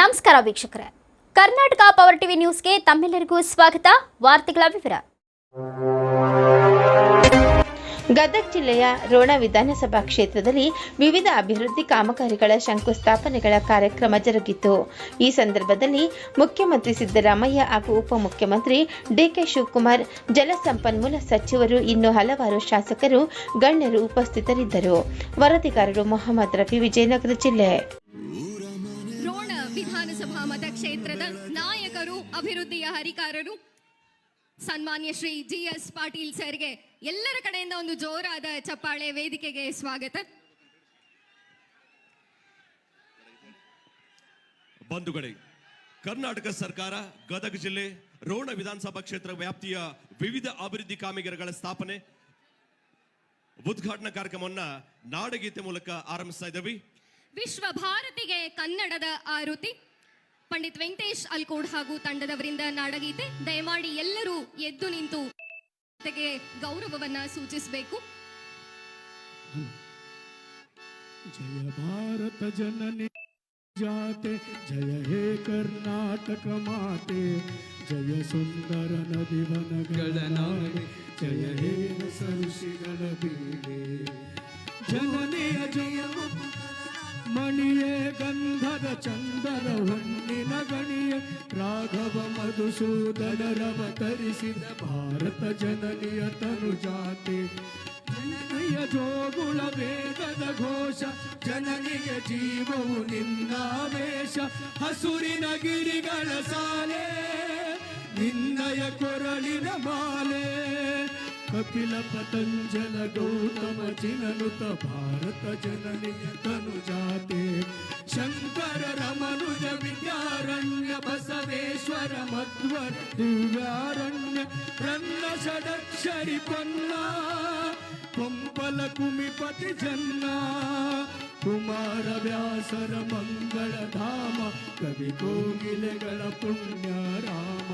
ನಮಸ್ಕಾರ ವೀಕ್ಷಕರೇ. Karnataka power TV ನ್ಯೂಸ್ಗೆ ತಮ್ಮೆಲ್ಲರಿಗೂ ಸ್ವಾಗತ. ವಾರ್ತೆಗಳ ವಿವರ. ಗದಗ ಜಿಲ್ಲೆಯ ರೋಣ ವಿಧಾನಸಭಾ ಕ್ಷೇತ್ರದಲ್ಲಿ ವಿವಿಧ ಅಭಿವೃದ್ಧಿ ಕಾಮಗಾರಿಗಳ ಶಂಕುಸ್ಥಾಪನೆಗಳ ಕಾರ್ಯಕ್ರಮ ಜರುಗಿತು. ಈ ಸಂದರ್ಭದಲ್ಲಿ ಮುಖ್ಯಮಂತ್ರಿ ಸಿದ್ದರಾಮಯ್ಯ ಹಾಗೂ ಉಪಮುಖ್ಯಮಂತ್ರಿ ಡಿಕೆ ಶಿವಕುಮಾರ್ ಜಲಸಂಪನ್ಮೂಲ ಸಚಿವರು, ಇನ್ನು ಹಲವಾರು ಶಾಸಕರು, ಗಣ್ಯರು ಉಪಸ್ಥಿತರಿದ್ದರು. ವರದಿಗಾರರು ಮೊಹಮ್ಮದ್ ರಫಿ ವಿಜಯನಗರ ಜಿಲ್ಲೆ. ವಿಧಾನಸಭಾ ಮತಕ್ಷೇತ್ರದ ನಾಯಕರು, ಅಭಿವೃದ್ಧಿಯ ಹರಿಕಾರರು, ಸನ್ಮಾನ್ಯ ಶ್ರೀ ಜಿ ಎಸ್ ಪಾಟೀಲ್ ಸರ್ಗೆ ಎಲ್ಲರ ಕಡೆಯಿಂದ ಒಂದು ಜೋರಾದ ಚಪ್ಪಾಳೆ ವೇದಿಕೆಗೆ ಸ್ವಾಗತ. ಬಂಧುಗಳೇ, ಕರ್ನಾಟಕ ಸರ್ಕಾರ, ಗದಗ ಜಿಲ್ಲೆ, ರೋಣ ವಿಧಾನಸಭಾ ಕ್ಷೇತ್ರ ವ್ಯಾಪ್ತಿಯ ವಿವಿಧ ಅಭಿವೃದ್ಧಿ ಕಾಮಗಾರಿಗಳ ಸ್ಥಾಪನೆ, ಉದ್ಘಾಟನಾ ಕಾರ್ಯಕ್ರಮವನ್ನ ನಾಡಗೀತೆ ಮೂಲಕ ಆರಂಭಿಸ್ತಾ ಇದ್ದೇವೆ. ವಿಶ್ವ ಭಾರತಿಗೆ ಕನ್ನಡದ ಆರುತಿ. ಪಂಡಿತ್ ವೆಂಕಟೇಶ್ ಅಲ್ಕೋಡ್ ಹಾಗೂ ತಂಡದವರಿಂದ ನಾಡಗೀತೆ. ದಯಮಾಡಿ ಎಲ್ಲರೂ ಎದ್ದು ನಿಂತು ಗೌರವವನ್ನ ಸೂಚಿಸಬೇಕು. ಜಯ ಭಾರತ ಜನನಿ ಜಾತೆ, ಜಯ ಹೇ ಕರ್ನಾಟಕ ಮಾತೆ, ಜಯ ಸುಂದರ ನದಿ ವನಗಳ ಜಯ ಹೇ ಸರ್ಷಿಗಳ ಬೀಳೆ ಜನನೆಯ ಜಯ ಮಣಿಯೇ ಗಂಧದ ಚಂದನ ಹೊನ್ನಿನ ಗಣಿಯ ರಾಘವ ಮಧುಸೂದನರವ ತರಿಸಿದ ಭಾರತ ಜನನಿಯ ತನು ಜಾತೆ ಜನನಿಯ ಜೋಗುಳ ವೇದದ ಘೋಷ ಜನನಿಯ ಜೀವವು ನಿನ್ನಾವೇಶ. ಹಸುರಿನ ಗಿರಿಗಳ ಸಾಲೆ, ನಿನ್ನಯ ಕೊರಳಿನ ಮಾಲೆ. ಕಪಿಲ ಪತಂಜಲ ಗೌತಮ ಚಿನನುತ ಭಾರತ ಜನನಿಯ ತನು ಜಾತೆ ಶಂಕರ ರಮನುಜ ವಿದ್ಯಾರಣ್ಯ ಬಸವೇಶ್ವರ ಮಧ್ವರ ದಿವ್ಯಾರಣ್ಯ ರನ್ನ ಷಡಕ್ಷರಿ ಪೊನ್ನ ಪಂಪಲ ಕುಮಿಪತಿ ಜನ್ನ ಕುಮಾರ ವ್ಯಾಸರ ಮಂಗಳ ಧಾಮ ಕವಿ ಕೋಗಿಲೆಗಳ ಪುಣ್ಯ ರಾಮ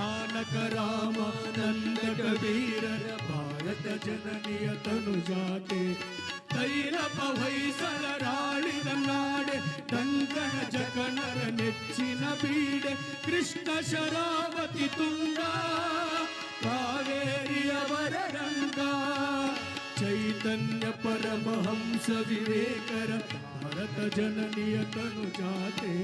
ನಾನಕ ರಾಮ ನಂದ ಕಬೀರರ ಭಾರತ ಜನನಿಯ ತನು ಜಾತೆ ತೈಲಪ ಹೊಯ್ಸಳ ರಾಳಿದ ನಾಡೆ ಟಂಕಣ ಜಕಣರ ನೆಚ್ಚಿನ ಬೀಡೆ ಕೃಷ್ಣ ಶರಾವತಿ ತುಂಗ ಕಾವೇರಿಯವರ ರಂಗ ಚೈತನ್ಯ ಪರಮಹಂಸ ವಿವೇಕರ ಭಾರತ ಜನನಿಯ ತನು ಜಾತೆ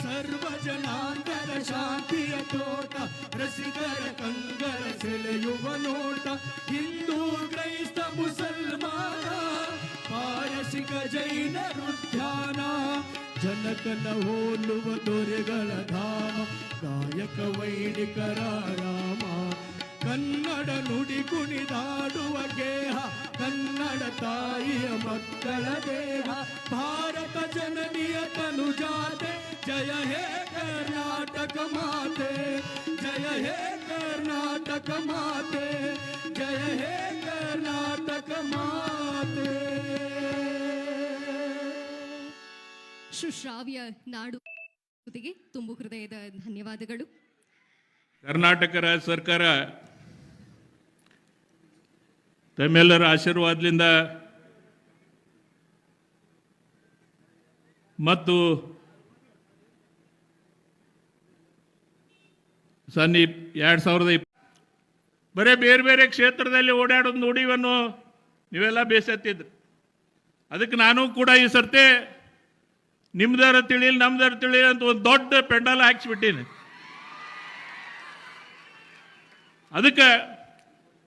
ಸರ್ವ ಜನಾಂತರ ಶಾಂತಿಯ ತೋಟ ರಸಿಕರ ಕಂಗರ ಸೆಳೆಯುವ ನೋಟ ಹಿಂದೂ ಕ್ರೈಸ್ತ ಮುಸಲ್ಮಾನ ಪಾರಸಿಕ ಜೈನರು ಧ್ಯಾನ ಜನಕನ ಹೋಲುವ ದೊರೆಗಳ ಧಾಮ ಗಾಯಕ ವೈಣಿಕರ ರಾಮ ಕನ್ನಡ ನುಡಿ ಕುಣಿದಾಡುವ ಗೇಹ ಕನ್ನಡ ತಾಯಿಯ ಮಕ್ಕಳ ದೇಹ ಭಾರತ ಜನನಿಯ ತನು ಜಯ ಹೇ ಕರ್ನಾಟಕ ಮಾತೆ ಜಯ ಹೇ ಕರ್ನಾಟಕ ಮಾತೆ ಜಯ ಹೇ ಕರ್ನಾಟಕ ಮಾತೆ ಸುಶ್ರಾವ್ಯ ನಾಡು ಗೆ ತುಂಬು ಹೃದಯದ ಧನ್ಯವಾದಗಳು. ಕರ್ನಾಟಕ ರಾಜ್ಯ ಸರ್ಕಾರ ತಮ್ಮೆಲ್ಲರ ಆಶೀರ್ವಾದದಿಂದ ಮತ್ತು ಸನ್ ಎರಡು ಸಾವಿರದ ಇಪ್ಪ ಬರೀ ಬೇರೆ ಬೇರೆ ಕ್ಷೇತ್ರದಲ್ಲಿ ಓಡಾಡೋದು ನೋಡಿವನ್ನು ನೀವೆಲ್ಲ ಬೇಸತ್ತಿದ್ರಿ. ಅದಕ್ಕೆ ನಾನು ಕೂಡ ಈ ಸರ್ತಿ ನಿಮ್ದಾರ ತಿಳಿಲಿ, ನಮ್ದಾರ ತಿಳಿಲಿ ಅಂತ ಒಂದು ದೊಡ್ಡ ಪೆಂಡಲ್ ಹಾಕ್ಸ್ಬಿಟ್ಟೀನಿ. ಅದಕ್ಕೆ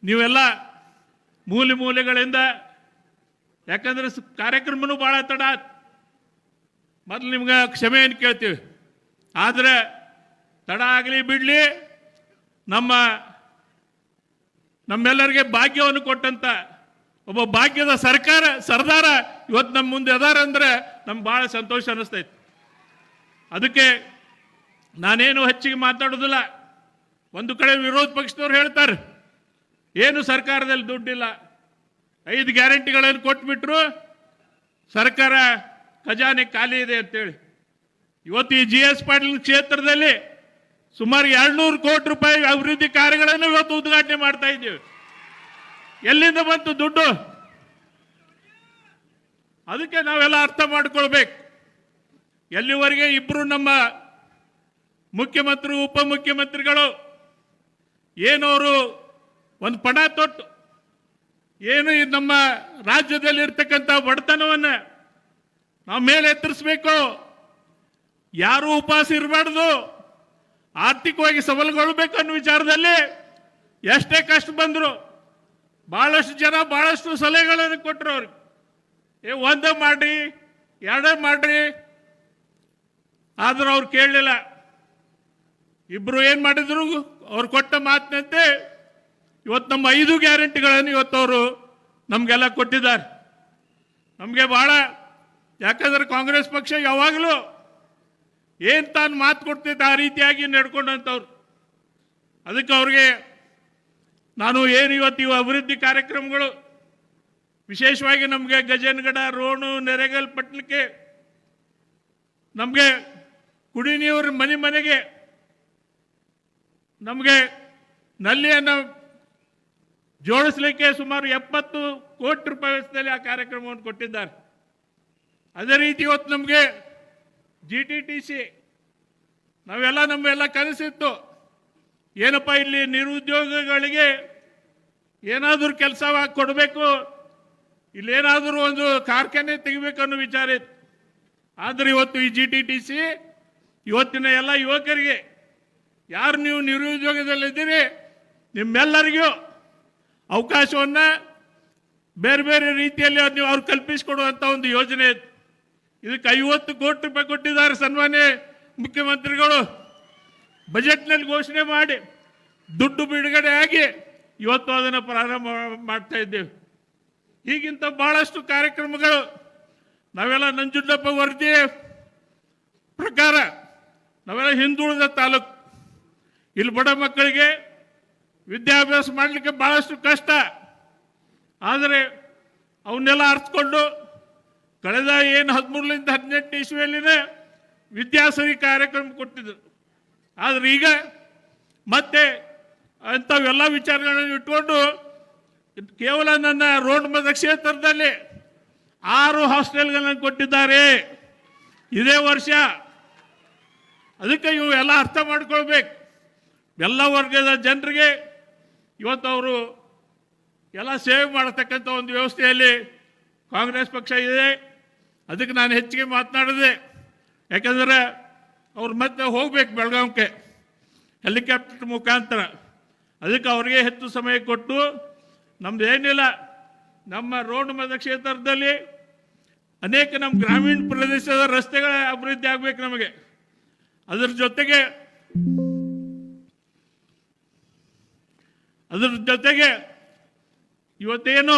ನೀವೆಲ್ಲ ಮೂಲೆ ಮೂಲೆಗಳಿಂದ, ಯಾಕಂದ್ರೆ ಕಾರ್ಯಕ್ರಮನೂ ಭಾಳ ತಡ. ಮೊದಲು ನಿಮ್ಗೆ ಕ್ಷಮೆಯನ್ನು ಕೇಳ್ತೀವಿ. ಆದರೆ ತಡ ಆಗಲಿ ಬಿಡಲಿ. ನಮ್ಮ, ನಮ್ಮೆಲ್ಲರಿಗೆ ಭಾಗ್ಯವನ್ನು ಕೊಟ್ಟಂತ ಒಬ್ಬ ಭಾಗ್ಯದ ಸರ್ಕಾರ, ಸರ್ದಾರ ಇವತ್ತು ನಮ್ಮ ಮುಂದೆ ಅದಾರ ಅಂದ್ರೆ ನಮ್ಗೆ ಭಾಳ ಸಂತೋಷ ಅನ್ನಿಸ್ತೈತೆ ಅದಕ್ಕೆ ನಾನೇನು ಹೆಚ್ಚಿಗೆ ಮಾತಾಡೋದಿಲ್ಲ ಒಂದು ಕಡೆ ವಿರೋಧ ಪಕ್ಷದವ್ರು ಹೇಳ್ತಾರೆ, ಏನು ಸರ್ಕಾರದಲ್ಲಿ ದುಡ್ಡಿಲ್ಲ. ಐದು ಗ್ಯಾರಂಟಿಗಳನ್ನು ಕೊಟ್ಬಿಟ್ರು, ಸರ್ಕಾರ ಖಜಾನೆ ಖಾಲಿ ಇದೆ ಅಂತೇಳಿ. ಇವತ್ತು ಈ ಜಿ ಎಸ್ ಪಾಟೀಲ್ ಕ್ಷೇತ್ರದಲ್ಲಿ ಸುಮಾರು ಎರಡ್ನೂರು ಕೋಟಿ ರೂಪಾಯಿ ಅಭಿವೃದ್ಧಿ ಕಾರ್ಯಗಳನ್ನು ಇವತ್ತು ಉದ್ಘಾಟನೆ ಮಾಡ್ತಾ ಇದ್ದೀವಿ. ಎಲ್ಲಿಂದ ಬಂತು ದುಡ್ಡು? ಅದಕ್ಕೆ ನಾವೆಲ್ಲ ಅರ್ಥ ಮಾಡ್ಕೊಳ್ಬೇಕು. ಎಲ್ಲಿವರೆಗೆ ಇಬ್ಬರು ನಮ್ಮ ಮುಖ್ಯಮಂತ್ರಿ, ಉಪಮುಖ್ಯಮಂತ್ರಿಗಳು ಏನವರು ಒಂದು ಪಣ ತೊಟ್ಟು, ಏನು ಇದು ನಮ್ಮ ರಾಜ್ಯದಲ್ಲಿ ಇರ್ತಕ್ಕಂಥ ಬಡತನವನ್ನು ನಾವು ಮೇಲೆ ಎತ್ತರಿಸ್ಬೇಕು? ಯಾರು ಉಪವಾಸ ಇರಬಾರ್ದು. ಆರ್ಥಿಕವಾಗಿ ಸಬಲಗೊಳ್ಬೇಕು ಅನ್ನೋ ವಿಚಾರದಲ್ಲಿ ಎಷ್ಟೇ ಕಷ್ಟ ಬಂದರು ಭಾಳಷ್ಟು ಜನ ಭಾಳಷ್ಟು ಸಲಹೆಗಳನ್ನು ಕೊಟ್ಟರು ಅವ್ರಿಗೆ ಏ, ಒಂದೇ ಮಾಡ್ರಿ, ಎರಡೇ ಮಾಡ್ರಿ. ಆದ್ರೆ ಅವ್ರು ಕೇಳಲಿಲ್ಲ. ಇಬ್ಬರು ಏನು ಮಾಡಿದ್ರು? ಅವ್ರು ಕೊಟ್ಟ ಮಾತಿನಂತೆ ಇವತ್ತು ನಮ್ಮ ಐದು ಗ್ಯಾರಂಟಿಗಳನ್ನು ಇವತ್ತು ಅವರು ನಮಗೆಲ್ಲ ಕೊಟ್ಟಿದ್ದಾರೆ. ನಮಗೆ ಭಾಳ ಯಾಕಂದ್ರೆ ಕಾಂಗ್ರೆಸ್ ಪಕ್ಷ ಯಾವಾಗಲೂ ಏನು ತಾನು ಮಾತು ಕೊಡ್ತಿದ್ದ ಆ ರೀತಿಯಾಗಿ ನಡ್ಕೊಂಡಂಥವ್ರು ಅದಕ್ಕೆ ಅವ್ರಿಗೆ ನಾನು ಏನು ಇವತ್ತು ಇವು ಅಭಿವೃದ್ಧಿ ಕಾರ್ಯಕ್ರಮಗಳು, ವಿಶೇಷವಾಗಿ ನಮಗೆ ಗಜೇನಗಡ, ರೋಣು, ನೆರೆಗಲ್ ಪಟ್ಟಣಕ್ಕೆ ನಮಗೆ ಕುಡಿ ನೀರು ಮನೆ ಮನೆಗೆ ನಮಗೆ ನಲ್ಲಿಯನ್ನು ಜೋಡಿಸ್ಲಿಕ್ಕೆ ಸುಮಾರು ಎಪ್ಪತ್ತು ಕೋಟಿ ರೂಪಾಯಿ ವೆಚ್ಚದಲ್ಲಿ ಆ ಕಾರ್ಯಕ್ರಮವನ್ನು ಕೊಟ್ಟಿದ್ದಾರೆ. ಅದೇ ರೀತಿ ಇವತ್ತು ನಮಗೆ ಜಿ ಟಿ ಟಿ ಸಿ, ನಾವೆಲ್ಲ ನಮ್ಮೆಲ್ಲ ಕನಸಿತ್ತು ಏನಪ್ಪ ಇಲ್ಲಿ ನಿರುದ್ಯೋಗಿಗಳಿಗೆ ಏನಾದರೂ ಕೆಲಸ ಕೊಡಬೇಕು, ಇಲ್ಲೇನಾದರೂ ಒಂದು ಕಾರ್ಖಾನೆ ತೆಗಿಬೇಕು ಅನ್ನೋ ವಿಚಾರ ಇತ್ತು. ಆದರೆ ಇವತ್ತು ಈ ಜಿ ಟಿ ಟಿ ಸಿ, ಇವತ್ತಿನ ಎಲ್ಲ ಯುವಕರಿಗೆ, ಯಾರು ನೀವು ನಿರುದ್ಯೋಗದಲ್ಲಿದ್ದೀರಿ, ನಿಮ್ಮೆಲ್ಲರಿಗೂ ಅವಕಾಶವನ್ನು ಬೇರೆ ಬೇರೆ ರೀತಿಯಲ್ಲಿ ನೀವು ಅವ್ರು ಕಲ್ಪಿಸಿಕೊಡುವಂಥ ಒಂದು ಯೋಜನೆ ಇತ್ತು. ಇದಕ್ಕೆ ಐವತ್ತು ಕೋಟಿ ರೂಪಾಯಿ ಕೊಟ್ಟಿದ್ದಾರೆ ಸನ್ಮಾನ್ಯ ಮುಖ್ಯಮಂತ್ರಿಗಳು. ಬಜೆಟ್ನಲ್ಲಿ ಘೋಷಣೆ ಮಾಡಿ ದುಡ್ಡು ಬಿಡುಗಡೆ ಆಗಿ ಇವತ್ತು ಅದನ್ನು ಪ್ರಾರಂಭ ಮಾಡ್ತಾ ಇದ್ದೇವೆ. ಹೀಗಿಂತ ಬಹಳಷ್ಟು ಕಾರ್ಯಕ್ರಮಗಳು, ನಾವೆಲ್ಲ ನಂಜುಂಡಪ್ಪ ವರದಿ ಪ್ರಕಾರ ನಾವೆಲ್ಲ ಹಿಂದುಳಿದ ತಾಲೂಕು. ಇಲ್ಲಿ ಬಡ ಮಕ್ಕಳಿಗೆ ವಿದ್ಯಾಭ್ಯಾಸ ಮಾಡಲಿಕ್ಕೆ ಭಾಳಷ್ಟು ಕಷ್ಟ. ಆದರೆ ಅವನ್ನೆಲ್ಲ ಅರ್ಥಕೊಂಡು ಕಳೆದ ಏನು ಹದಿಮೂರರಿಂದ ಹದಿನೆಂಟು ಇಸ್ವಿಯಲ್ಲಿನೇ ವಿದ್ಯಾಸರಿ ಕಾರ್ಯಕ್ರಮ ಕೊಟ್ಟಿದ್ದರು ಆದರೆ ಈಗ ಮತ್ತೆ ಅಂಥವೆಲ್ಲ ವಿಚಾರಗಳನ್ನು ಇಟ್ಕೊಂಡು ಕೇವಲ ನನ್ನ ರೋಡ್ ಮತ ಕ್ಷೇತ್ರದಲ್ಲಿ ಆರು ಹಾಸ್ಟೆಲ್ಗಳನ್ನು ಕೊಟ್ಟಿದ್ದಾರೆ. ಇದೇ ವರ್ಷ ಅದಕ್ಕೆ ಇವು ಎಲ್ಲ ಅರ್ಥ ಮಾಡ್ಕೊಳ್ಬೇಕು. ಎಲ್ಲ ವರ್ಗದ ಜನರಿಗೆ ಇವತ್ತು ಅವರು ಎಲ್ಲ ಸೇವೆ ಮಾಡತಕ್ಕಂಥ ಒಂದು ವ್ಯವಸ್ಥೆಯಲ್ಲಿ ಕಾಂಗ್ರೆಸ್ ಪಕ್ಷ ಇದೆ. ಅದಕ್ಕೆ ನಾನು ಹೆಚ್ಚಿಗೆ ಮಾತನಾಡಿದೆ, ಯಾಕಂದರೆ ಅವ್ರು ಮತ್ತೆ ಹೋಗ್ಬೇಕು ಬೆಳಗಾವಿಗೆ ಹೆಲಿಕಾಪ್ಟರ್ ಮುಖಾಂತರ. ಅದಕ್ಕೆ ಅವರಿಗೆ ಹೆಚ್ಚು ಸಮಯ ಕೊಟ್ಟು, ನಮ್ದು ಏನಿಲ್ಲ, ನಮ್ಮ ರೋಡ್ ಮತಕ್ಷೇತ್ರದಲ್ಲಿ ಅನೇಕ ನಮ್ಮ ಗ್ರಾಮೀಣ ಪ್ರದೇಶದ ರಸ್ತೆಗಳ ಅಭಿವೃದ್ಧಿ ಆಗಬೇಕು ನಮಗೆ. ಅದರ ಜೊತೆಗೆ ಅದರ ಜೊತೆಗೆ ಇವತ್ತೇನು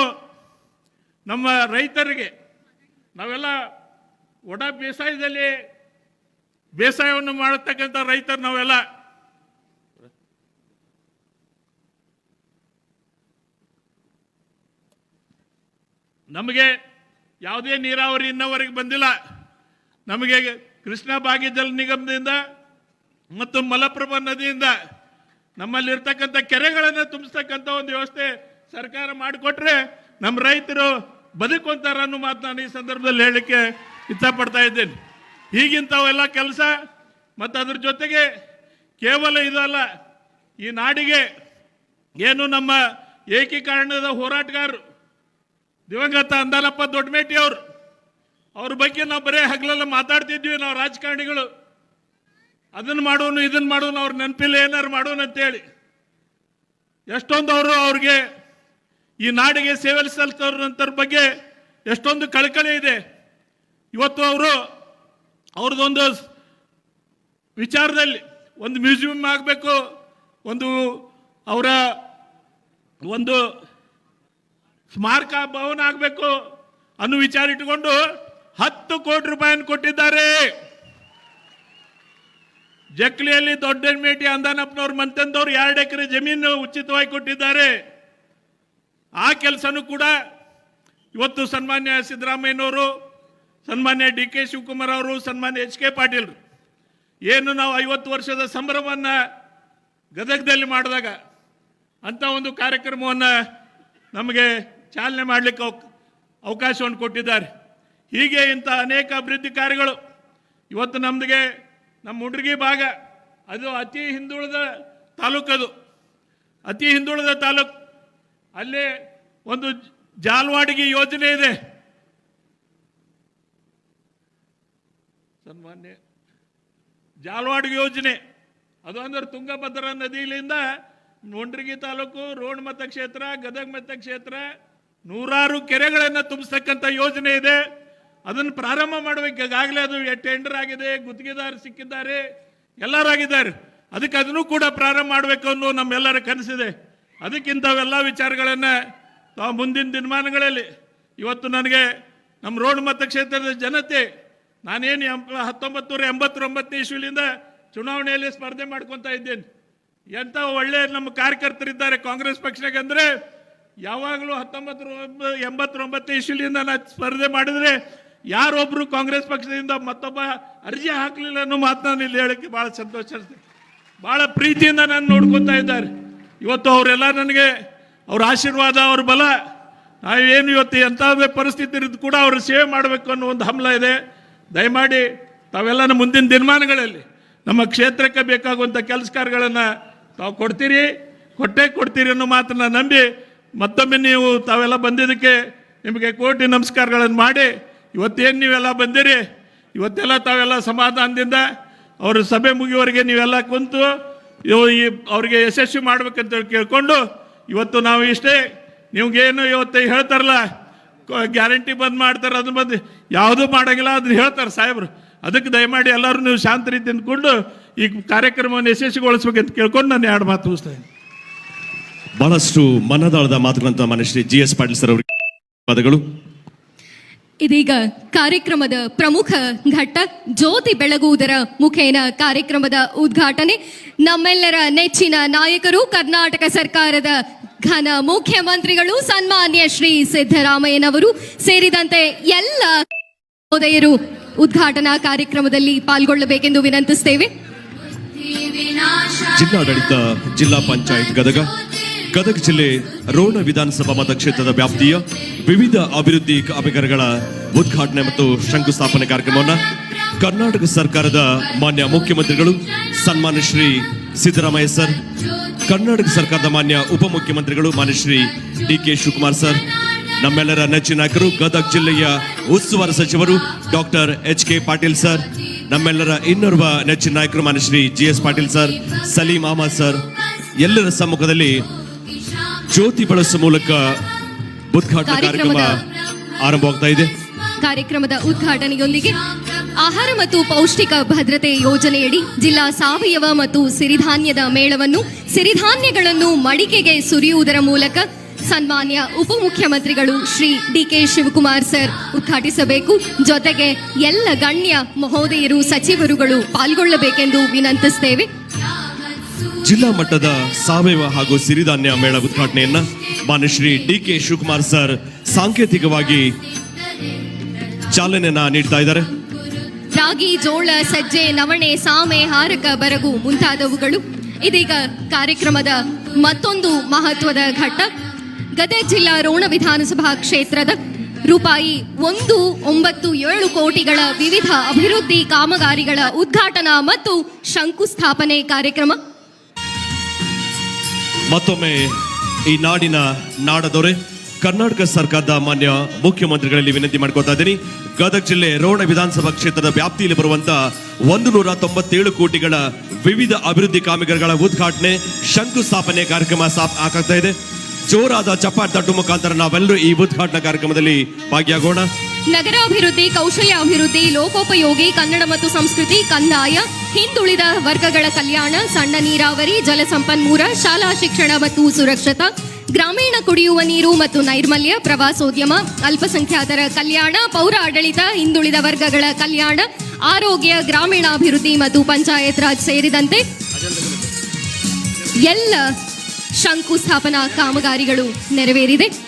ನಮ್ಮ ರೈತರಿಗೆ ನಾವೆಲ್ಲ ಒಡ ಬೇಸಾಯದಲ್ಲಿ ಬೇಸಾಯವನ್ನು ಮಾಡತಕ್ಕಂಥ ರೈತರು ನಾವೆಲ್ಲ. ನಮಗೆ ಯಾವುದೇ ನೀರಾವರಿ ಇನ್ನವರೆಗೆ ಬಂದಿಲ್ಲ. ನಮಗೆ ಕೃಷ್ಣ ಭಾಗ್ಯ ಜಲ ನಿಗಮದಿಂದ ಮತ್ತು ಮಲಪ್ರಭಾ ನದಿಯಿಂದ ನಮ್ಮಲ್ಲಿರ್ತಕ್ಕಂಥ ಕೆರೆಗಳನ್ನು ತುಂಬಿಸ್ತಕ್ಕಂಥ ಒಂದು ವ್ಯವಸ್ಥೆ ಸರ್ಕಾರ ಮಾಡಿಕೊಟ್ರೆ ನಮ್ಮ ರೈತರು ಬದುಕೊಂತಾರ ಅನ್ನೋ ಮಾತು ನಾನು ಈ ಸಂದರ್ಭದಲ್ಲಿ ಹೇಳಲಿಕ್ಕೆ ಇಷ್ಟಪಡ್ತಾ ಇದ್ದೇನೆ. ಈಗಿಂಥವೆಲ್ಲ ಕೆಲಸ ಮತ್ತು ಅದ್ರ ಜೊತೆಗೆ ಕೇವಲ ಇದಲ್ಲ ಈ ನಾಡಿಗೆ ಏನು ನಮ್ಮ ಏಕೀಕರಣದ ಹೋರಾಟಗಾರರು ದಿವಂಗತ ಅಂದಾಲಪ್ಪ ದೊಡ್ಡಮೇಟಿ ಅವರು, ಅವ್ರ ಬಗ್ಗೆ ನಾವು ಬರೀ ಹಗಲೆಲ್ಲ ಮಾತಾಡ್ತಿದ್ವಿ, ನಾವು ರಾಜಕಾರಣಿಗಳು. ಅದನ್ನು ಮಾಡೋನು, ಇದನ್ನು ಮಾಡೋನು, ಅವ್ರ ನೆನಪಿಲ್ಲ ಏನಾರು ಮಾಡೋನು ಅಂತೇಳಿ. ಎಷ್ಟೊಂದು ಅವರು ಅವ್ರಿಗೆ ಈ ನಾಡಿಗೆ ಸೇವೆ ಸಲ್ಲಿಸೋರಂಥವ್ರ ಬಗ್ಗೆ ಎಷ್ಟೊಂದು ಕಳಕಳಿ ಇದೆ. ಇವತ್ತು ಅವರು ಅವ್ರದ್ದೊಂದು ವಿಚಾರದಲ್ಲಿ ಒಂದು ಮ್ಯೂಸಿಯಂ ಆಗಬೇಕು, ಒಂದು ಅವರ ಒಂದು ಸ್ಮಾರಕ ಭವನ ಆಗಬೇಕು ಅನ್ನೋ ವಿಚಾರ ಇಟ್ಟುಕೊಂಡು ಹತ್ತು ಕೋಟಿ ರೂಪಾಯಿಯನ್ನು ಕೊಟ್ಟಿದ್ದಾರೆ. ಜಕ್ಲಿಯಲ್ಲಿ ದೊಡ್ಡ ಮೇಟಿ ಅಂದಾನಪ್ಪನವ್ರ ಮಂತಂದವ್ರು ಎರಡು ಎಕರೆ ಜಮೀನು ಉಚಿತವಾಗಿ ಕೊಟ್ಟಿದ್ದಾರೆ. ಆ ಕೆಲಸನೂ ಕೂಡ ಇವತ್ತು ಸನ್ಮಾನ್ಯ ಸಿದ್ದರಾಮಯ್ಯನವರು, ಸನ್ಮಾನ್ಯ ಡಿ ಕೆ ಶಿವಕುಮಾರ್ ಅವರು, ಸನ್ಮಾನ್ಯ ಎಚ್ ಕೆ ಪಾಟೀಲ್ ಏನು ನಾವು ಐವತ್ತು ವರ್ಷದ ಸಂಭ್ರಮವನ್ನು ಗದಗದಲ್ಲಿ ಮಾಡಿದಾಗ ಅಂಥ ಒಂದು ಕಾರ್ಯಕ್ರಮವನ್ನು ನಮಗೆ ಚಾಲನೆ ಮಾಡಲಿಕ್ಕೆ ಅವಕಾಶವನ್ನು ಕೊಟ್ಟಿದ್ದಾರೆ. ಹೀಗೆ ಇಂಥ ಅನೇಕ ಅಭಿವೃದ್ಧಿ ಕಾರ್ಯಗಳು ಇವತ್ತು ನಮ್ದಿಗೆ, ನಮ್ಮ ಹುಡುಗಿ ಭಾಗ, ಅದು ಅತಿ ಹಿಂದುಳಿದ ತಾಲೂಕದು. ಅತಿ ಹಿಂದುಳಿದ ತಾಲೂಕು ಅಲ್ಲಿ ಒಂದು ಜಾಲ್ವಾಡಿಗೆ ಯೋಜನೆ ಇದೆ. ಸನ್ಮಾನ್ಯ, ಜಾಲ್ವಾಡಿಗೆ ಯೋಜನೆ. ಅದು ಅಂದ್ರೆ ತುಂಗಭದ್ರಾ ನದಿಯಿಂದ ನೋಂಡ್ರಿಗಿ ತಾಲೂಕು, ರೋಡ್ ಮತಕ್ಷೇತ್ರ ಗದಗ ಮತಕ್ಷೇತ್ರ ನೂರಾರು ಕೆರೆಗಳನ್ನು ತುಂಬಿಸ್ತಕ್ಕಂಥ ಯೋಜನೆ ಇದೆ. ಅದನ್ನು ಪ್ರಾರಂಭ ಮಾಡಬೇಕು. ಈಗಾಗಲೇ ಅದು ಟೆಂಡರ್ ಆಗಿದೆ ಗುತ್ತಿಗೆದಾರರು ಸಿಕ್ಕಿದ್ದಾರೆ ಎಲ್ಲರಾಗಿದ್ದಾರೆ ಅದಕ್ಕೆ ಅದನ್ನು ಕೂಡ ಪ್ರಾರಂಭ ಮಾಡಬೇಕು ಅನ್ನೋ ನಮ್ಮೆಲ್ಲರ ಕನಸಿದೆ. ಅದಕ್ಕಿಂತವೆಲ್ಲ ವಿಚಾರಗಳನ್ನು ತಾವು ಮುಂದಿನ ದಿನಮಾನಗಳಲ್ಲಿ ಇವತ್ತು ನನಗೆ ನಮ್ಮ ರೋಡ್ ಮತಕ್ಷೇತ್ರದ ಜನತೆ, ನಾನೇನು ಎಂ ಹತ್ತೊಂಬತ್ತು ನೂರ ಎಂಬತ್ತೊಂಬತ್ತನೇ ಇಸ್ವಿಲಿಂದ ಚುನಾವಣೆಯಲ್ಲಿ ಸ್ಪರ್ಧೆ ಮಾಡ್ಕೊತಾ ಇದ್ದೇನೆ. ಎಂಥ ಒಳ್ಳೆಯ ನಮ್ಮ ಕಾರ್ಯಕರ್ತರಿದ್ದಾರೆ ಕಾಂಗ್ರೆಸ್ ಪಕ್ಷಕ್ಕೆ ಅಂದರೆ, ಯಾವಾಗಲೂ ಹತ್ತೊಂಬತ್ತು ಎಂಬತ್ತೊಂಬತ್ತನೇ ಇಸ್ವಿಲಿಂದ ನಾನು ಸ್ಪರ್ಧೆ ಮಾಡಿದರೆ ಯಾರೊಬ್ಬರು ಕಾಂಗ್ರೆಸ್ ಪಕ್ಷದಿಂದ ಮತ್ತೊಬ್ಬ ಅರ್ಜಿ ಹಾಕಲಿಲ್ಲ ಅನ್ನೋ ಮಾತು ನಾನು ಇಲ್ಲಿ ಹೇಳಕ್ಕೆ ಭಾಳ ಸಂತೋಷ ಭಾಳ ಪ್ರೀತಿಯಿಂದ ನಾನು ನೋಡ್ಕೊತಾ ಇದ್ದಾರೆ. ಇವತ್ತು ಅವರೆಲ್ಲ ನನಗೆ ಅವ್ರ ಆಶೀರ್ವಾದ, ಅವ್ರ ಬಲ, ನಾವೇನು ಇವತ್ತು ಎಂಥದೇ ಪರಿಸ್ಥಿತಿ ಇರೋದು ಕೂಡ ಅವರು ಸೇವೆ ಮಾಡಬೇಕು ಅನ್ನೋ ಒಂದು ಹಂಬಲ ಇದೆ. ದಯಮಾಡಿ ತಾವೆಲ್ಲ ಮುಂದಿನ ದಿನಮಾನಗಳಲ್ಲಿ ನಮ್ಮ ಕ್ಷೇತ್ರಕ್ಕೆ ಬೇಕಾಗುವಂಥ ಕೆಲಸ ಕಾರ್ಯಗಳನ್ನು ತಾವು ಕೊಡ್ತೀರಿ, ಕೊಟ್ಟೇ ಕೊಡ್ತೀರಿ ಅನ್ನೋ ಮಾತನ್ನ ನಂಬಿ ಮತ್ತೊಮ್ಮೆ ನೀವು ತಾವೆಲ್ಲ ಬಂದಿದ್ದಕ್ಕೆ ನಿಮಗೆ ಕೋಟಿ ನಮಸ್ಕಾರಗಳನ್ನು ಮಾಡಿ, ಇವತ್ತೇನು ನೀವೆಲ್ಲ ಬಂದಿರಿ, ಇವತ್ತೆಲ್ಲ ತಾವೆಲ್ಲ ಸಮಾಧಾನದಿಂದ ಅವರು ಸಭೆ ಮುಗಿಯುವವರೆಗೆ ನೀವೆಲ್ಲ ಕುಂತು ಈ ಅವ್ರಿಗೆ ಯಶಸ್ವಿ ಮಾಡ್ಬೇಕಂತ ಕೇಳ್ಕೊಂಡು ಇವತ್ತು ನಾವು ಇಷ್ಟೇ ನಿಮ್ಗೇನು ಇವತ್ತು ಹೇಳ್ತಾರಲ್ಲ ಗ್ಯಾರಂಟಿ ಬಂದ್ ಮಾಡ್ತಾರೆ, ಅದನ್ನ ಬಂದು ಯಾವುದೂ ಮಾಡಂಗಿಲ್ಲ ಅದನ್ನ ಹೇಳ್ತಾರೆ ಸಾಹೇಬ್ರು. ಅದಕ್ಕೆ ದಯಮಾಡಿ ಎಲ್ಲರೂ ನೀವು ಶಾಂತ ರೀತಿ ಅಂದ್ಕೊಂಡು ಈ ಕಾರ್ಯಕ್ರಮವನ್ನು ಯಶಸ್ವಿಗೊಳಿಸ್ಬೇಕಂತ ಕೇಳ್ಕೊಂಡು ನಾನು ಎರಡು ಮಾತು ಮುಗಿಸ್ತಾ ಇದ್ದೀನಿ ಬಹಳಷ್ಟು ಮನದಾಳದ ಮಾತುಗಳಂತ Manashree Shri G S Patil sir ಅವರಿಗೆ ಪದಗಳು ಇದೀಗ ಕಾರ್ಯಕ್ರಮದ ಪ್ರಮುಖ ಘಟ್ಟ ಜ್ಯೋತಿ ಬೆಳಗುವುದರ ಮುಖೇನ ಕಾರ್ಯಕ್ರಮದ ಉದ್ಘಾಟನೆ. ನಮ್ಮೆಲ್ಲರ ನೆಚ್ಚಿನ ನಾಯಕರು, ಕರ್ನಾಟಕ ಸರ್ಕಾರದ ಘನ ಮುಖ್ಯಮಂತ್ರಿಗಳು, ಸನ್ಮಾನ್ಯ ಶ್ರೀ ಸಿದ್ದರಾಮಯ್ಯನವರು ಸೇರಿದಂತೆ ಎಲ್ಲ ಮಹೋದಯರು ಉದ್ಘಾಟನಾ ಕಾರ್ಯಕ್ರಮದಲ್ಲಿ ಪಾಲ್ಗೊಳ್ಳಬೇಕೆಂದು ವಿನಂತಿಸ್ತೇವೆ. ಜಿಲ್ಲಾಡಳಿತ, ಜಿಲ್ಲಾ ಪಂಚಾಯತ್ ಗದಗ. ಗದಗ ಜಿಲ್ಲೆ ರೋಣ ವಿಧಾನಸಭಾ ಮತಕ್ಷೇತ್ರದ ವ್ಯಾಪ್ತಿಯ ವಿವಿಧ ಅಭಿವೃದ್ಧಿ ಕಾಮಗಾರಿಗಳ ಉದ್ಘಾಟನೆ ಮತ್ತು ಶಂಕುಸ್ಥಾಪನೆ ಕಾರ್ಯಕ್ರಮವನ್ನು ಕರ್ನಾಟಕ ಸರ್ಕಾರದ ಮಾನ್ಯ ಮುಖ್ಯಮಂತ್ರಿಗಳು ಸನ್ಮಾನ್ಯ ಶ್ರೀ ಸಿದ್ದರಾಮಯ್ಯ ಸರ್, ಕರ್ನಾಟಕ ಸರ್ಕಾರದ ಮಾನ್ಯ ಉಪಮುಖ್ಯಮಂತ್ರಿಗಳು ಮಾನ್ಯ Shri D K Shivakumar sir, ನಮ್ಮೆಲ್ಲರ ನೆಚ್ಚಿನ ನಾಯಕರು, ಗದಗ ಜಿಲ್ಲೆಯ ಉಸ್ತುವಾರಿ ಸಚಿವರು doctor H K Patil sir, ನಮ್ಮೆಲ್ಲರ ಇನ್ನೋರ್ವ ನೆಚ್ಚಿನ ನಾಯಕರು ಮಾನ್ಯ Shri G S Patil sir, Salim Ahmed sir, ಎಲ್ಲರ ಸಮ್ಮುಖದಲ್ಲಿ ಜ್ಯೋತಿ ಬಳಸುವ ಮೂಲಕ ಉದ್ಘಾಟನಾ ಕಾರ್ಯಕ್ರಮ ಕಾರ್ಯಕ್ರಮದ- ಆರಂಭವಾಗ್ತಾ ಇದೆ. ಕಾರ್ಯಕ್ರಮದ ಉದ್ಘಾಟನೆಯೊಂದಿಗೆ ಆಹಾರ ಮತ್ತು ಪೌಷ್ಟಿಕ ಭದ್ರತೆ ಯೋಜನೆಯಡಿ ಜಿಲ್ಲಾ ಸಾವಯವ ಮತ್ತು ಸಿರಿಧಾನ್ಯದ ಮೇಳವನ್ನು ಸಿರಿಧಾನ್ಯಗಳನ್ನು ಮಡಿಕೆಗೆ ಸುರಿಯುವುದರ ಮೂಲಕ ಸನ್ಮಾನ್ಯ ಉಪಮುಖ್ಯಮಂತ್ರಿಗಳು Shri D K Shivakumar sir ಉದ್ಘಾಟಿಸಬೇಕು. ಜೊತೆಗೆ ಎಲ್ಲ ಗಣ್ಯ ಮಹೋದಯರು ಸಚಿವರುಗಳು ಪಾಲ್ಗೊಳ್ಳಬೇಕೆಂದು ವಿನಂತಿಸ್ತೇವೆ. ಜಿಲ್ಲಾ ಮಟ್ಟದ ಸಾವಯವ ಹಾಗೂ ಸಿರಿಧಾನ್ಯ ಮೇಳ ಉದ್ಘಾಟನೆಯನ್ನ ಮಾನ್ಯ Shri D K Shivakumar sir ಸಾಂಕೇತಿಕವಾಗಿ ಚಾಲನೆಯನ್ನ ನೀಡ್ತಾ ಇದ್ದಾರೆ. ರಾಗಿ, ಜೋಳ, ಸಜ್ಜೆ, ನವಣೆ, ಸಾಮೆ, ಹಾರಕ, ಬರಗು ಮುಂತಾದವುಗಳು ಇದೀಗ ಕಾರ್ಯಕ್ರಮದ ಮತ್ತೊಂದು ಮಹತ್ವದ ಘಟ್ಟ. ಗದಗ ಜಿಲ್ಲಾ ರೋಣ ವಿಧಾನಸಭಾ ಕ್ಷೇತ್ರದ ರೂಪಾಯಿ ಒಂದು, ಒಂಬತ್ತು, ಏಳು ಕೋಟಿಗಳ ವಿವಿಧ ಅಭಿವೃದ್ಧಿ ಕಾಮಗಾರಿಗಳ ಉದ್ಘಾಟನಾ ಮತ್ತು ಶಂಕುಸ್ಥಾಪನೆ ಕಾರ್ಯಕ್ರಮ. ಮತ್ತೊಮ್ಮೆ ಈ ನಾಡಿನ ನಾಡದೊರೆ ಕರ್ನಾಟಕ ಸರ್ಕಾರದ ಮಾನ್ಯ ಮುಖ್ಯಮಂತ್ರಿಗಳಲ್ಲಿ ವಿನಂತಿ ಮಾಡ್ಕೊತಾ ಇದ್ದೀನಿ. ಗದಗ ಜಿಲ್ಲೆ ರೋಣ ವಿಧಾನಸಭಾ ಕ್ಷೇತ್ರದ ವ್ಯಾಪ್ತಿಯಲ್ಲಿ ಬರುವಂತ ಒಂದು ನೂರ ತೊಂಬತ್ತೇಳು ಕೋಟಿಗಳ ವಿವಿಧ ಅಭಿವೃದ್ಧಿ ಕಾಮಗಾರಿಗಳ ಉದ್ಘಾಟನೆ ಶಂಕುಸ್ಥಾಪನೆ ಕಾರ್ಯಕ್ರಮ ಸಾಪ್ ಆಗ್ತಾ ಇದೆ. ಜೋರಾದ ಚಪಾಟ್ ತಟ್ಟು ಮುಖಾಂತರ ನಾವೆಲ್ಲರೂ ಈ ಉದ್ಘಾಟನಾ ಕಾರ್ಯಕ್ರಮದಲ್ಲಿ ಭಾಗಿಯಾಗೋಣ. ನಗರಾಭಿವೃದ್ಧಿ, ಕೌಶಲ್ಯಾಭಿವೃದ್ಧಿ, ಲೋಕೋಪಯೋಗಿ, ಕನ್ನಡ ಮತ್ತು ಸಂಸ್ಕೃತಿ, ಕಂದಾಯ, ಹಿಂದುಳಿದ ವರ್ಗಗಳ ಕಲ್ಯಾಣ, ಸಣ್ಣ ನೀರಾವರಿ ಜಲಸಂಪನ್ಮೂಲ ಶಾಲಾ ಶಿಕ್ಷಣ ಮತ್ತು ಸುರಕ್ಷತಾ, ಗ್ರಾಮೀಣ ಕುಡಿಯುವ ನೀರು ಮತ್ತು ನೈರ್ಮಲ್ಯ, ಪ್ರವಾಸೋದ್ಯಮ, ಅಲ್ಪಸಂಖ್ಯಾತರ ಕಲ್ಯಾಣ, ಪೌರ ಆಡಳಿತ, ಹಿಂದುಳಿದ ವರ್ಗಗಳ ಕಲ್ಯಾಣ, ಆರೋಗ್ಯ, ಗ್ರಾಮೀಣಾಭಿವೃದ್ಧಿ ಮತ್ತು ಪಂಚಾಯತ್ ರಾಜ್ ಸೇರಿದಂತೆ ಎಲ್ಲ ಶಂಕುಸ್ಥಾಪನಾ ಕಾಮಗಾರಿಗಳು ನೆರವೇರಿದೆ.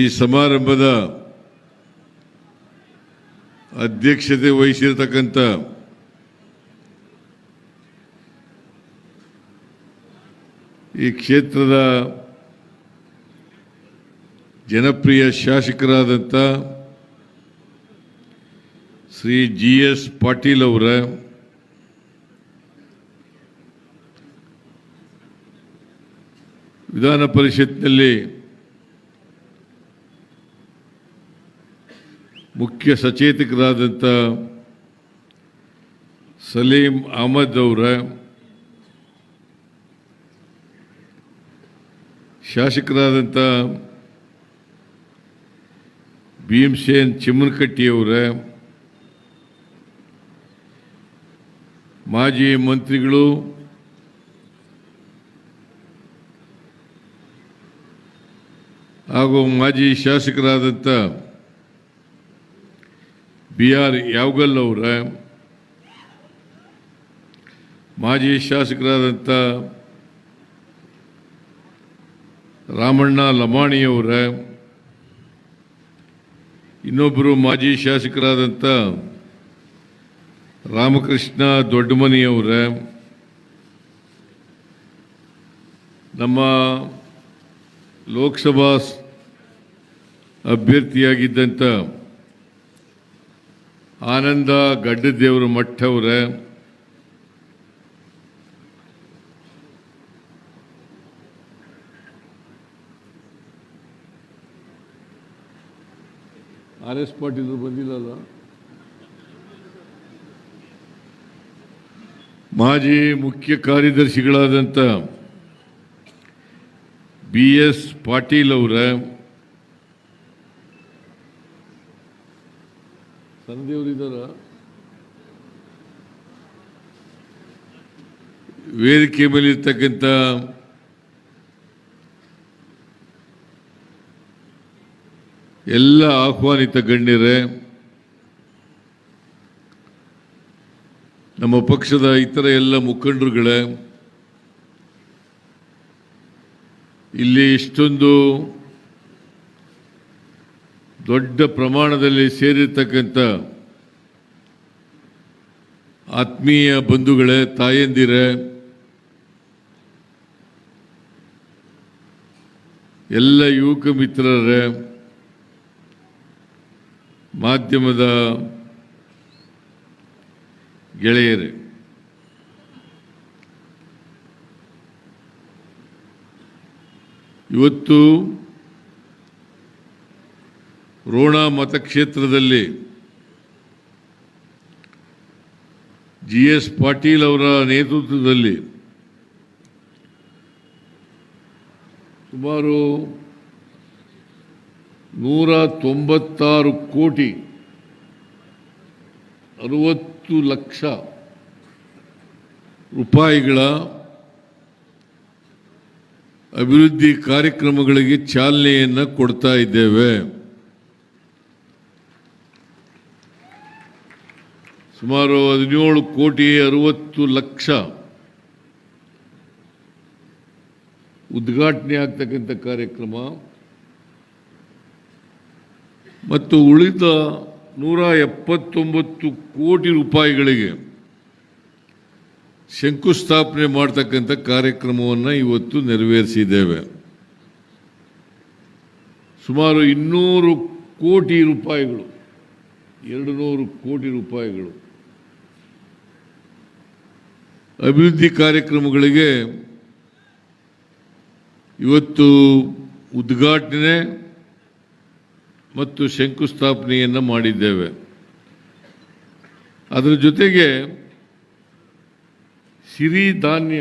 ಈ ಸಮಾರಂಭದ ಅಧ್ಯಕ್ಷತೆ ವಹಿಸಿರತಕ್ಕಂಥ ಈ ಕ್ಷೇತ್ರದ ಜನಪ್ರಿಯ ಶಾಸಕರಾದಂಥ ಶ್ರೀ ಜಿ ಎಸ್ ಪಾಟೀಲ್ ಅವರ ವಿಧಾನ ಪರಿಷತ್ನಲ್ಲಿ ಮುಖ್ಯ ಸಚೇತಕರಾದಂಥ ಸಲೀಂ ಅಹಮದ್ ಅವರ ಶಾಸಕರಾದಂಥ ಭೀಮಸೇನ್ ಚಿಮ್ಮನಕಟ್ಟಿಯವರ ಮಾಜಿ ಮಂತ್ರಿಗಳು ಹಾಗೂ ಮಾಜಿ ಶಾಸಕರಾದಂಥ ಬಿ ಆರ್ ಯಾವಗಲ್ ಅವರ? ಮಾಜಿ ಶಾಸಕರಾದಂಥ ರಾಮಣ್ಣ ಲಮಾಣಿಯವರ ಇನ್ನೊಬ್ಬರು ಮಾಜಿ ಶಾಸಕರಾದಂಥ ರಾಮಕೃಷ್ಣ ದೊಡ್ಡಮನಿಯವರ ನಮ್ಮ ಲೋಕಸಭಾ ಅಭ್ಯರ್ಥಿಯಾಗಿದ್ದಂಥ ಆನಂದ ಗಡ್ಡದೇವರ ಮಠ ಅವರ ಆರ್ ಎಸ್ ಪಾಟೀಲ್ ಬಂದಿಲ್ಲಲ್ಲ? ಮಾಜಿ ಮುಖ್ಯ ಕಾರ್ಯದರ್ಶಿಗಳಾದಂಥ ಬಿ ಎಸ್ ಪಾಟೀಲ್ ಅವರ. ಸಂದೇವರಿದ್ದಾರ ವೇದಿಕೆ ಮೇಲೆ ಇರ್ತಕ್ಕಂಥ ಎಲ್ಲ ಆಹ್ವಾನಿತ ಗಣ್ಯರೇ ನಮ್ಮ ಪಕ್ಷದ ಇತರ ಎಲ್ಲ ಮುಖಂಡರುಗಳೇ ಇಲ್ಲಿ ಇಷ್ಟೊಂದು ದೊಡ್ಡ ಪ್ರಮಾಣದಲ್ಲಿ ಸೇರಿರ್ತಕ್ಕಂಥ ಆತ್ಮೀಯ ಬಂಧುಗಳೇ ತಾಯಂದಿರೇ ಎಲ್ಲ ಯುವಕ ಮಿತ್ರರೇ ಮಾಧ್ಯಮದ ಗೆಳೆಯರೇ ಇವತ್ತು ರೋಣ ಮತಕ್ಷೇತ್ರದಲ್ಲಿ ಜಿ ಎಸ್ ಪಾಟೀಲ್ ಅವರ ನೇತೃತ್ವದಲ್ಲಿ ಸುಮಾರು ನೂರ ತೊಂಬತ್ತಾರು ಕೋಟಿ ಅರುವತ್ತು ಲಕ್ಷ ರೂಪಾಯಿಗಳ ಅಭಿವೃದ್ಧಿ ಕಾರ್ಯಕ್ರಮಗಳಿಗೆ ಚಾಲನೆಯನ್ನು ಕೊಡ್ತಾ ಇದ್ದೇವೆ. ಸುಮಾರು ಹದಿನೇಳು ಕೋಟಿ ಅರುವತ್ತು ಲಕ್ಷ ಉದ್ಘಾಟನೆ ಆಗ್ತಕ್ಕಂಥ ಕಾರ್ಯಕ್ರಮ. ಮತ್ತು ಉಳಿದ ನೂರ ಎಪ್ಪತ್ತೊಂಬತ್ತು ಕೋಟಿ ರೂಪಾಯಿಗಳಿಗೆ ಶಂಕುಸ್ಥಾಪನೆ ಮಾಡ್ತಕ್ಕಂಥ ಕಾರ್ಯಕ್ರಮವನ್ನು ಇವತ್ತು ನೆರವೇರಿಸಿದ್ದೇವೆ. ಸುಮಾರು ಇನ್ನೂರು ಕೋಟಿ ರೂಪಾಯಿಗಳು, ಎರಡು ನೂರು ಕೋಟಿ ರೂಪಾಯಿಗಳು ಅಭಿವೃದ್ಧಿ ಕಾರ್ಯಕ್ರಮಗಳಿಗೆ ಇವತ್ತು ಉದ್ಘಾಟನೆ ಮತ್ತು ಶಂಕುಸ್ಥಾಪನೆಯನ್ನು ಮಾಡಿದ್ದೇವೆ. ಅದರ ಜೊತೆಗೆ ಸಿರಿಧಾನ್ಯ ಸಿರಿಧಾನ್ಯ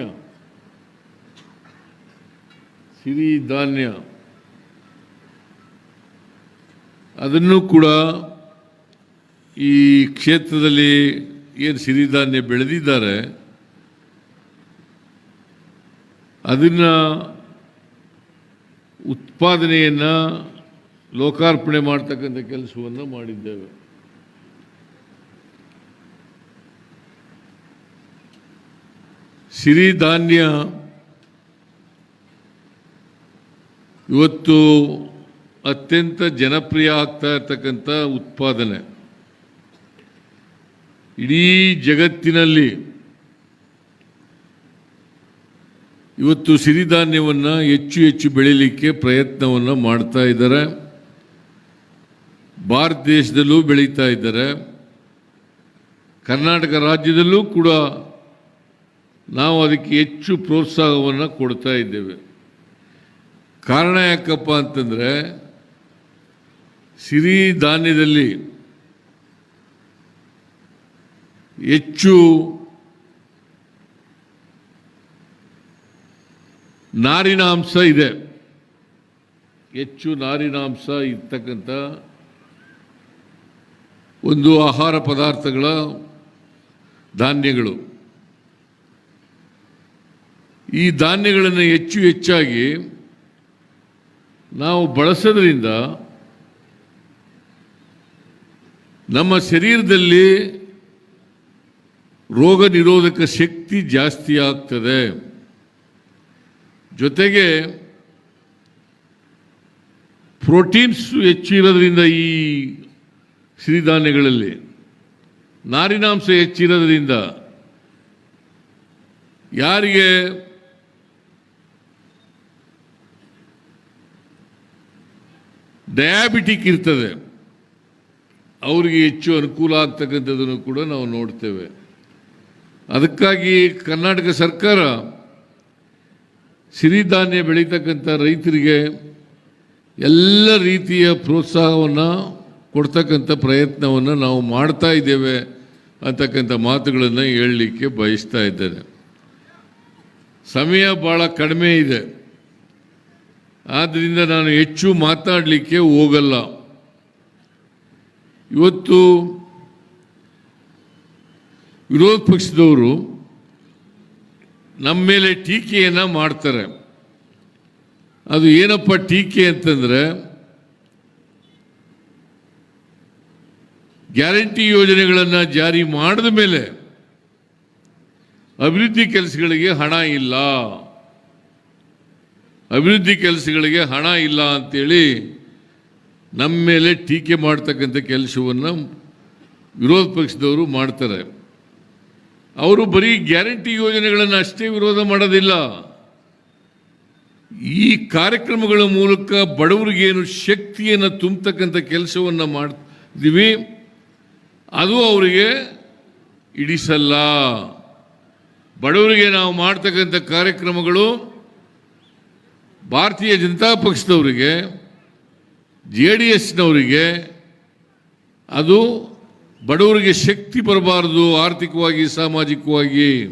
ಸಿರಿ ಧಾನ್ಯ, ಅದನ್ನು ಕೂಡ ಈ ಕ್ಷೇತ್ರದಲ್ಲಿ ಏನು ಸಿರಿಧಾನ್ಯ ಬೆಳೆದಿದ್ದಾರೆ ಅದನ್ನು ಉತ್ಪಾದನೆಯನ್ನು ಲೋಕಾರ್ಪಣೆ ಮಾಡ್ತಕ್ಕಂಥ ಕೆಲಸವನ್ನು ಮಾಡಿದ್ದೇವೆ. ಸಿರಿಧಾನ್ಯ ಇವತ್ತು ಅತ್ಯಂತ ಜನಪ್ರಿಯ ಆಗ್ತಾ ಇರ್ತಕ್ಕಂಥ ಉತ್ಪಾದನೆ. ಇಡೀ ಜಗತ್ತಿನಲ್ಲಿ ಇವತ್ತು ಸಿರಿಧಾನ್ಯವನ್ನು ಹೆಚ್ಚು ಹೆಚ್ಚು ಬೆಳೀಲಿಕ್ಕೆ ಪ್ರಯತ್ನವನ್ನು ಮಾಡ್ತಾ ಇದ್ದಾರೆ. ಭಾರತ ದೇಶದಲ್ಲೂ ಬೆಳೀತಾ ಇದ್ದಾರೆ. ಕರ್ನಾಟಕ ರಾಜ್ಯದಲ್ಲೂ ಕೂಡ ನಾವು ಅದಕ್ಕೆ ಹೆಚ್ಚು ಪ್ರೋತ್ಸಾಹವನ್ನು ಕೊಡ್ತಾ ಇದ್ದೇವೆ. ಕಾರಣ ಯಾಕಪ್ಪ ಅಂತಂದರೆ ಸಿರಿಧಾನ್ಯದಲ್ಲಿ ಹೆಚ್ಚು ನಾರಿನಾಂಶ ಇದೆ. ಹೆಚ್ಚು ನಾರಿನಾಂಶ ಇರ್ತಕ್ಕಂಥ ಒಂದು ಆಹಾರ ಪದಾರ್ಥಗಳ ಧಾನ್ಯಗಳು. ಈ ಧಾನ್ಯಗಳನ್ನು ಹೆಚ್ಚು ಹೆಚ್ಚಾಗಿ ನಾವು ಬಳಸೋದ್ರಿಂದ ನಮ್ಮ ಶರೀರದಲ್ಲಿ ರೋಗ ನಿರೋಧಕ ಶಕ್ತಿ ಜಾಸ್ತಿ ಆಗ್ತದೆ. ಜೊತೆಗೆ ಪ್ರೋಟೀನ್ಸ್ ಹೆಚ್ಚು ಇರೋದ್ರಿಂದ ಈ ಸಿರಿಧಾನ್ಯಗಳಲ್ಲಿ, ನಾರಿನಾಂಶ ಹೆಚ್ಚಿರೋದ್ರಿಂದ ಯಾರಿಗೆ ಡಯಾಬಿಟಿಕ್ ಇರ್ತದೆ, ಅವರಿಗೆ ಹೆಚ್ಚು ಅನುಕೂಲ ಆಗ್ತಕ್ಕಂಥದ್ದನ್ನು ಕೂಡ ನಾವು ನೋಡ್ತೇವೆ. ಅದಕ್ಕಾಗಿ ಕರ್ನಾಟಕ ಸರ್ಕಾರ ಸಿರಿಧಾನ್ಯ ಬೆಳೀತಕ್ಕಂಥ ರೈತರಿಗೆ ಎಲ್ಲ ರೀತಿಯ ಪ್ರೋತ್ಸಾಹವನ್ನು ಕೊಡ್ತಕ್ಕಂಥ ಪ್ರಯತ್ನವನ್ನು ನಾವು ಮಾಡ್ತಾ ಇದ್ದೇವೆ ಅಂತಕ್ಕಂಥ ಮಾತುಗಳನ್ನು ಹೇಳಲಿಕ್ಕೆ ಬಯಸ್ತಾ ಇದ್ದೇನೆ. ಸಮಯ ಭಾಳ ಕಡಿಮೆ ಇದೆ. ಆದ್ದರಿಂದ ನಾನು ಹೆಚ್ಚು ಮಾತಾಡಲಿಕ್ಕೆ ಹೋಗಲ್ಲ. ಇವತ್ತು ವಿರೋಧ ಪಕ್ಷದವರು ನಮ್ಮ ಮೇಲೆ ಟೀಕೆಯನ್ನು ಮಾಡ್ತಾರೆ. ಅದು ಏನಪ್ಪ ಟೀಕೆ ಅಂತಂದರೆ, ಗ್ಯಾರಂಟಿ ಯೋಜನೆಗಳನ್ನು ಜಾರಿ ಮಾಡಿದ ಮೇಲೆ ಅಭಿವೃದ್ಧಿ ಕೆಲಸಗಳಿಗೆ ಹಣ ಇಲ್ಲ. ಅಭಿವೃದ್ಧಿ ಕೆಲಸಗಳಿಗೆ ಹಣ ಇಲ್ಲ ಅಂತೇಳಿ ನಮ್ಮ ಮೇಲೆ ಟೀಕೆ ಮಾಡ್ತಕ್ಕಂಥ ಕೆಲಸವನ್ನು ವಿರೋಧ ಪಕ್ಷದವರು ಮಾಡ್ತಾರೆ. ಅವರು ಬರೀ ಗ್ಯಾರಂಟಿ ಯೋಜನೆಗಳನ್ನು ಅಷ್ಟೇ ವಿರೋಧ ಮಾಡೋದಿಲ್ಲ. ಈ ಕಾರ್ಯಕ್ರಮಗಳ ಮೂಲಕ ಬಡವರಿಗೇನು ಶಕ್ತಿಯನ್ನು ತುಂಬತಕ್ಕಂಥ ಕೆಲಸವನ್ನು ಮಾಡ್ತೀವಿ, ಅದು ಅವರಿಗೆ ಇಡಿಸಲ್ಲ. ಬಡವರಿಗೆ ನಾವು ಮಾಡ್ತಕ್ಕಂಥ ಕಾರ್ಯಕ್ರಮಗಳು ಭಾರತೀಯ ಜನತಾ ಪಕ್ಷದವರಿಗೆ, ಜೆ ಡಿ ಎಸ್ನವರಿಗೆ, ಅದು ಬಡವರಿಗೆ ಶಕ್ತಿ ಬರಬಾರದು, ಆರ್ಥಿಕವಾಗಿ, ಸಾಮಾಜಿಕವಾಗಿ.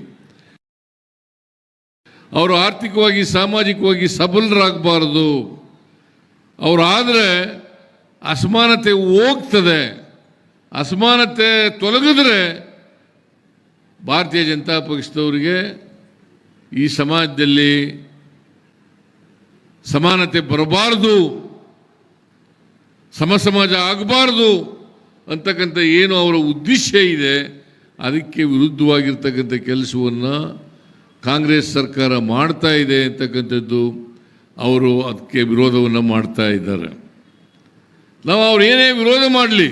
ಅವರು ಆರ್ಥಿಕವಾಗಿ, ಸಾಮಾಜಿಕವಾಗಿ ಸಬಲರಾಗಬಾರದು. ಅವರಾದರೆ ಅಸಮಾನತೆ ಹೋಗ್ತದೆ. ಅಸಮಾನತೆ ತೊಲಗಿದ್ರೆ ಭಾರತೀಯ ಜನತಾ ಪಕ್ಷದವರಿಗೆ ಈ ಸಮಾಜದಲ್ಲಿ ಸಮಾನತೆ ಬರಬಾರದು. ಸಮ ಸಮಾಜ ಆಗಬಾರ್ದು. ಅಂತಕ್ಕಂಥ ಏನು ಅವರ ಉದ್ದೇಶ ಇದೆ, ಅದಕ್ಕೆ ವಿರುದ್ಧವಾಗಿರ್ತಕ್ಕಂಥ ಕೆಲಸವನ್ನು ಕಾಂಗ್ರೆಸ್ ಸರ್ಕಾರ ಮಾಡ್ತಾ ಇದೆ ಅಂತಕ್ಕಂಥದ್ದು ಅವರು ಅದಕ್ಕೆ ವಿರೋಧವನ್ನು ಮಾಡ್ತಾ ಇದ್ದಾರೆ. ನಾವು ಅವ್ರು ಏನೇ ವಿರೋಧ ಮಾಡಲಿ,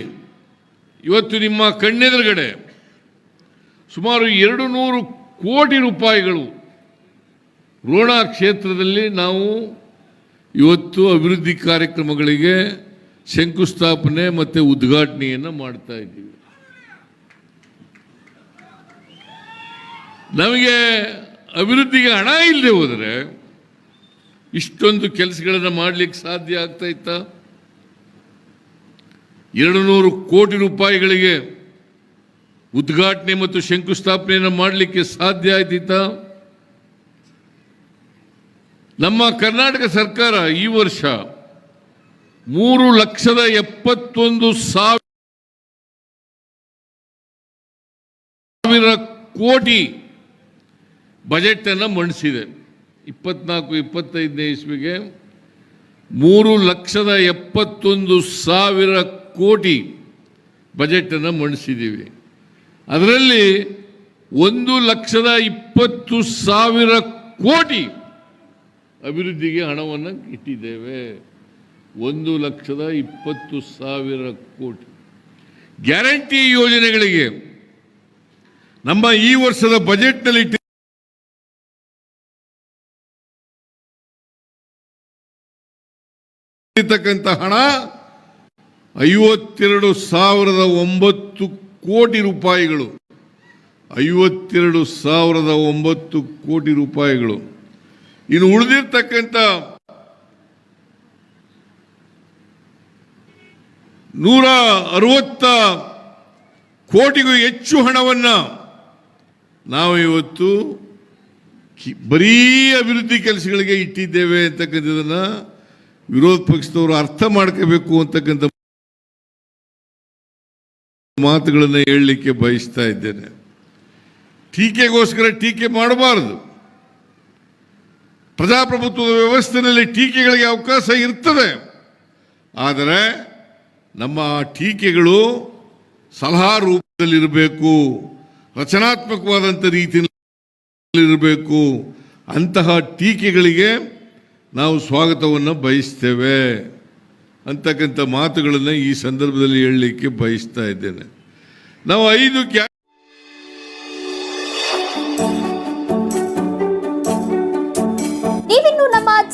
ಇವತ್ತು ನಿಮ್ಮ ಕಣ್ಣೆದುರುಗಡೆ ಸುಮಾರು ಎರಡು ನೂರು ಕೋಟಿ ರೂಪಾಯಿಗಳು ರೋಣ ಕ್ಷೇತ್ರದಲ್ಲಿ ನಾವು ಇವತ್ತು ಅಭಿವೃದ್ಧಿ ಕಾರ್ಯಕ್ರಮಗಳಿಗೆ ಶಂಕುಸ್ಥಾಪನೆ ಮತ್ತು ಉದ್ಘಾಟನೆಯನ್ನು ಮಾಡ್ತಾ ಇದ್ದೀವಿ. ನಮಗೆ ಅಭಿವೃದ್ಧಿಗೆ ಹಣ ಇಲ್ಲದೆ ಹೋದರೆ ಇಷ್ಟೊಂದು ಕೆಲಸಗಳನ್ನು ಮಾಡಲಿಕ್ಕೆ ಸಾಧ್ಯ ಆಗ್ತಾ ಇತ್ತ? ಎರಡು ನೂರು ಕೋಟಿ ರೂಪಾಯಿಗಳಿಗೆ ಉದ್ಘಾಟನೆ ಮತ್ತು ಶಂಕುಸ್ಥಾಪನೆಯನ್ನು ಮಾಡಲಿಕ್ಕೆ ಸಾಧ್ಯ ಆಯ್ತಿತ್ತ? ನಮ್ಮ ಕರ್ನಾಟಕ ಸರ್ಕಾರ ಈ ವರ್ಷ ಮೂರು ಲಕ್ಷದ ಎಪ್ಪತ್ತೊಂದು ಸಾವಿರ ಕೋಟಿ ಬಜೆಟ್ ಅನ್ನು ಮಂಡಿಸಿದೆ. ಇಪ್ಪತ್ನಾಲ್ಕು, ಇಪ್ಪತ್ತೈದನೇ ಇಸ್ವಿಗೆ ಮೂರು ಲಕ್ಷದ ಎಪ್ಪತ್ತೊಂದು ಸಾವಿರ ಕೋಟಿ ಬಜೆಟನ್ನು ಮಂಡಿಸಿದ್ದೀವಿ. ಅದರಲ್ಲಿ ಒಂದು ಲಕ್ಷದ ಇಪ್ಪತ್ತು ಸಾವಿರ ಕೋಟಿ ಅಭಿವೃದ್ಧಿಗೆ ಹಣವನ್ನು ಇಟ್ಟಿದ್ದೇವೆ. ಒಂದು ಲಕ್ಷದ ಇಪ್ಪತ್ತು ಸಾವಿರ ಕೋಟಿ. ಗ್ಯಾರಂಟಿ ಯೋಜನೆಗಳಿಗೆ ನಮ್ಮ ಈ ವರ್ಷದ ಬಜೆಟ್ನಲ್ಲಿ ಇಟ್ಟಿರ್ತಕ್ಕಂಥ ಹಣ ಐವತ್ತೆರಡು ಸಾವಿರದ ಒಂಬತ್ತು ಕೋಟಿ ರೂಪಾಯಿಗಳು. ಐವತ್ತೆರಡು ಸಾವಿರದ ಒಂಬತ್ತು ಕೋಟಿ ರೂಪಾಯಿಗಳು. ಇನ್ನು ಉಳಿದಿರ್ತಕ್ಕಂಥ ನೂರ ಅರವತ್ತ ಕೋಟಿಗೂ ಹೆಚ್ಚು ಹಣವನ್ನು ನಾವು ಇವತ್ತು ಬರೀ ಅಭಿವೃದ್ಧಿ ಕೆಲಸಗಳಿಗೆ ಇಟ್ಟಿದ್ದೇವೆ ಅಂತಕ್ಕಂಥದ್ದನ್ನು ವಿರೋಧ ಪಕ್ಷದವರು ಅರ್ಥ ಮಾಡ್ಕೋಬೇಕು ಅಂತಕ್ಕಂಥ ಮಾತುಗಳನ್ನು ಹೇಳಲಿಕ್ಕೆ ಬಯಸ್ತಾ ಇದ್ದೇನೆ. ಟೀಕೆಗೋಸ್ಕರ ಟೀಕೆ ಮಾಡಬಾರದು. ಪ್ರಜಾಪ್ರಭುತ್ವದ ವ್ಯವಸ್ಥೆಯಲ್ಲಿ ಟೀಕೆಗಳಿಗೆ ಅವಕಾಶ ಇರ್ತದೆ. ಆದರೆ ನಮ್ಮ ಟೀಕೆಗಳು ಸಲಹಾ ರೂಪದಲ್ಲಿರಬೇಕು ರಚನಾತ್ಮಕವಾದಂಥ ರೀತಿಯಲ್ಲಿರಬೇಕು. ಅಂತಹ ಟೀಕೆಗಳಿಗೆ ನಾವು ಸ್ವಾಗತವನ್ನು ಬಯಸ್ತೇವೆ. ಅಂತಕ್ಕಂಥ ಮಾತುಗಳನ್ನು ಈ ಸಂದರ್ಭದಲ್ಲಿ ಹೇಳಲಿಕ್ಕೆ ಬಯಸ್ತಾ ಇದ್ದೇನೆ. ನಾವು ಐದು ಕ್ಯಾ